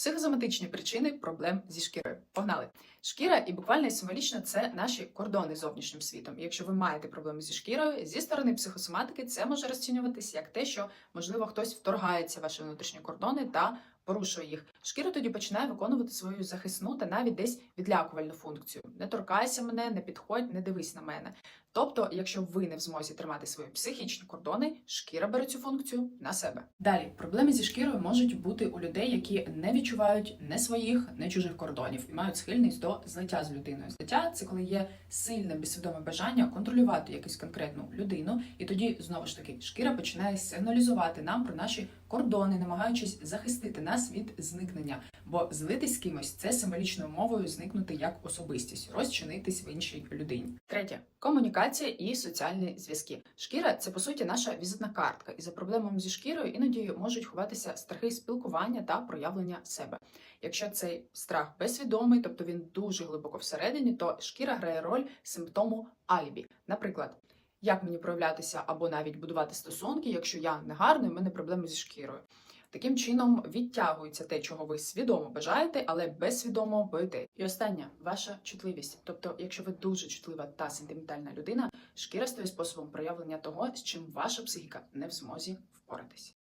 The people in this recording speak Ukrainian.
Психосоматичні причини проблем зі шкірою. Погнали! Шкіра і буквально і символічно це наші кордони зовнішнім світом. І якщо ви маєте проблеми зі шкірою, зі сторони психосоматики це може розцінюватися як те, що можливо хтось вторгається в ваші внутрішні кордони та порушує їх. Шкіра тоді починає виконувати свою захисну та навіть десь відлякувальну функцію. Не торкайся мене, не підходь, не дивись на мене. Тобто, якщо ви не в змозі тримати свої психічні кордони, шкіра бере цю функцію на себе. Далі проблеми зі шкірою можуть бути у людей, які не відчувають не своїх, не чужих кордонів і мають схильність до злиття з людиною. Злиття це коли є сильне безсвідоме бажання контролювати якусь конкретну людину, і тоді знову ж таки шкіра починає сигналізувати нам про наші кордони, намагаючись захистити нас від зникнення. Бо злитись з кимось це символічною мовою зникнути як особистість, розчинитись в іншій людині. Третє комунікація і соціальні зв'язки. Шкіра це по суті наша візитна картка, і за проблемами зі шкірою іноді можуть ховатися страхи спілкування та проявлення себе. Якщо цей страх безсвідомий, тобто він дуже глибоко всередині, то шкіра грає роль симптому алібі. Наприклад, як мені проявлятися або навіть будувати стосунки, якщо я не гарний, у мене проблеми зі шкірою. Таким чином відтягується те, чого ви свідомо бажаєте, але безсвідомо боїте. І останнє ваша чутливість. Тобто, якщо ви дуже чутлива та сентиментальна людина, шкіра стає способом проявлення того, з чим ваша психіка не в змозі впоратись.